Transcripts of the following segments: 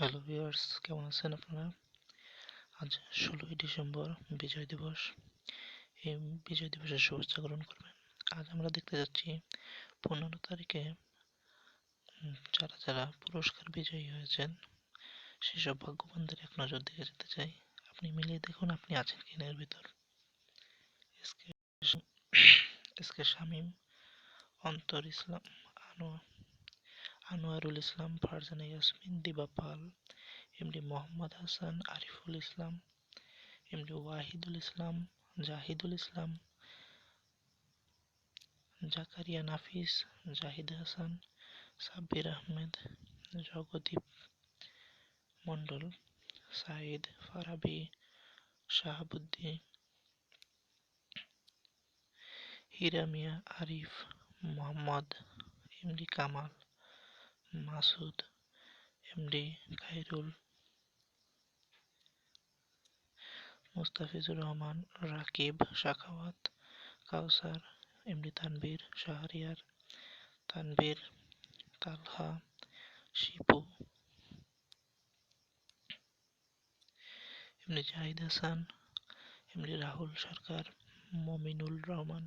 Hello viewers কেমন আছেন আপনারা? আজ ষোলোই ডিসেম্বর, বিজয় দিবস। এই বিজয় দিবসের শুভেচ্ছা গ্রহণ করবেন। আজ আমরা দেখতে যাচ্ছি পনেরো তারিখে যারা যারা পুরস্কার বিজয়ী হয়েছেন, সেসব ভাগ্যবানদের এক নজর দেখে যেতে চাই। আপনি মিলিয়ে দেখুন আপনি আছেন কিনা এর ভিতর। এসকে এসকে শামীম, অন্তর ইসলাম, Anwar. Anwarul Islam, Farzana Yasmin, Diba Pal, MD Mohammad Hasan, Ariful Islam, MD Wahidul Islam, Zahidul Islam, Zakaria Nafis, Zahid Hasan, Sabbir Ahmed, Jagdeep Mondal Sayed Farabi, Shahabuddin Hiramia Arif Mohammad, MD Kamal. Masud MD Khairul Mustafizur Rahman, Rakib Shakhawat Kawsar MD Tanvir Shahriar Tanvir Talha, Shipu এমনি জাহিদ হাসান এমনি Rahul Sarkar, Mominul Rahman,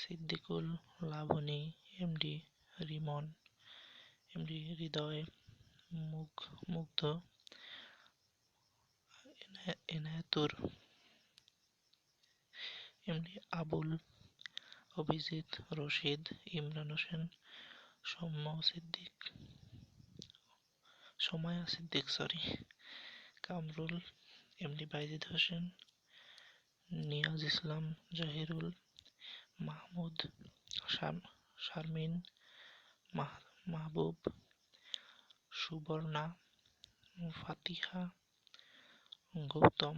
Siddiqul Laboni MD Rimon Hridoy মুখ, মুগ্ধ, এনায়েতুর। এমনি Abul, Avijit, Rashid, Imran Hossain, Soumya Siddique, সময়া Siddique sorry Kamrul, MD Bayezid Hossain, Niaz Islam, Zahirul, Mahmud Sharmin Mahbub, Subarna, Fatiha, Gautam,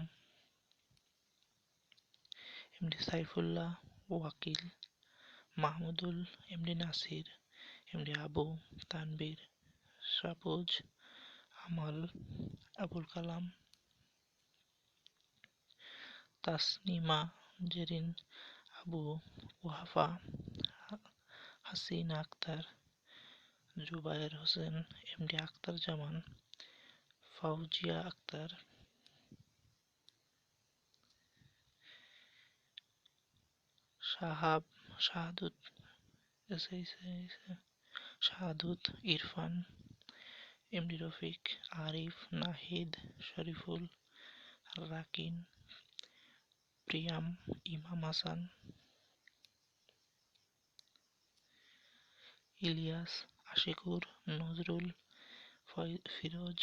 MD Saifullah, Wakil, Mahmudul, MD Nasir, MD Abu Tanvir Sabuj Amal, Abul Kalam, Tasnima, Zerin, Abu Wafa, Hasina Akter Jubayer Hossain MD Akter Zaman, Fauzia Akter. Sahab, Shahadut Shahadut Irfan MD Rafiq, Arif, Nahid, Shariful, Rakin, Priyam, Imam Hasan, Ilias Ashikur Nazrul Firoz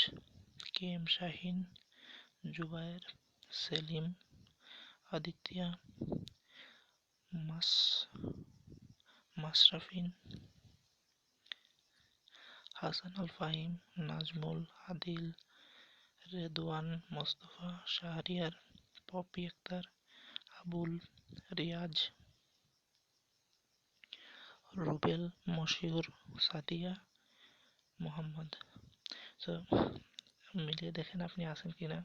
K M Shahin, Jubayer, Selim, Aditya, মাস, মাশরাফিন, হাসান আল ফাহিম নাজমুল, আদিল, রেদওয়ান, মোস্তফা, শাহরিয়ার, পপি আক্তার, আবুল, রিয়াজ রুবেল, মশিউর, সাদিয়া, মোহাম্মদ। তো মিলিয়ে দেখেন আপনি আছেন কিনা।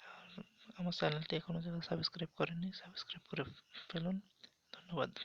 আর আমার চ্যানেলটি এখনও যারা সাবস্ক্রাইব করেননি, সাবস্ক্রাইব করে ফেলুন। ধন্যবাদ।